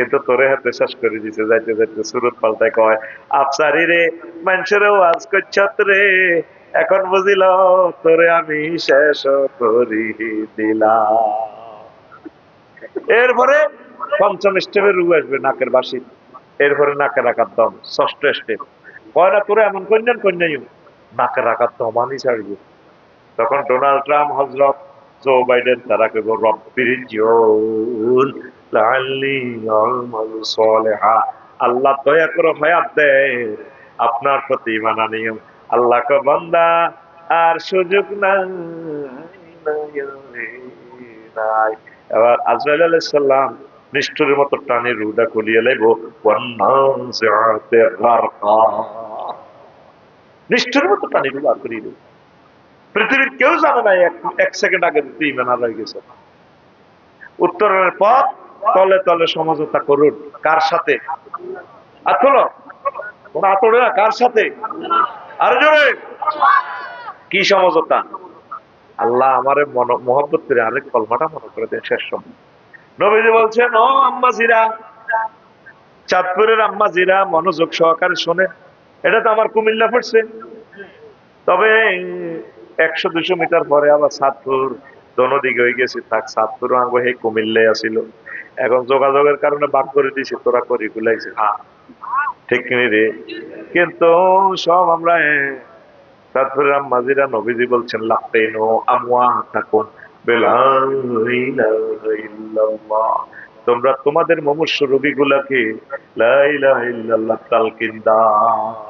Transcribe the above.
কিন্তু তোরে হাতে শেষ করে দিছে, যাইতে যাইতে সুরত পাল্টায় কয়, আফসারি রে, মানুষের ওয়াজ করছত রে এখন বুঝিল তোরে আমি শেষ করি দিলাম। এরপরে পঞ্চম স্টেপের রু আসবে নাকের বাসি এরপরে নাকের আকার দম, ষষ্ঠ স্টেপ কয় না, তোরে এমন কন্যান কন্যাই নাকের আকার দম আমি ছাড়বো। তখন ডোনাল্ড ট্রাম্প হজরত জো বাইডেন, তারা কেব রব্বির জোন লাআল্লি আমালু সালিহা আল্লাহ দয়া করে হায়াত দেয় আপনার প্রতি মানা নিয়ম। আল্লাহ কে বান্দা আর সুযোগ নাই। এবার আজরাইল আলাইহিস সালাম নিষ্ঠুরের মতো টানে রুদা খুলিয়ে লাইব। নিষ্ঠুরের মতো টানে রুদা করিয়ে দেব পৃথিবীর কেউ জানে না, এক সেকেন্ড আগে দিতে ইমান হারাই গেছে। উত্তরের পথ তলে তলে সমঝোতা করুন। কার সাথে? কার সাথে? আরে জোরে। কি সমঝোতা? আল্লাহ আমারে মহব্বত করে আরেক কলমাটা মনে করে দেন শেষ সময়। নবীজি বলছেন, ও আম্মা জিরা চাঁদপুরের আম্মা জিরা মনোযোগ সহকারে শোনে এটা তো আমার কুমিল্লা পড়ছে। তবে একশো দুশো মিটার পরে আবার সাতপুর দোনো হয়ে গেছি। থাক সাতপুর আঙ্গ, হে কুমিল্লে আসিল। এখন যোগাযোগের কারণে বাদ করে দিছি তোরা করি গুলাইছে হ্যাঁ। ঠিক কিনি রে। কিন্তু সব আমরা সাতপুরের আম্মাজিরা নবীজি বলছেন লাপে নো আমওয়া থাকুন তোমরা তোমাদের মমস্য রোগী গুলাকে লাইলা তালকিন দাও।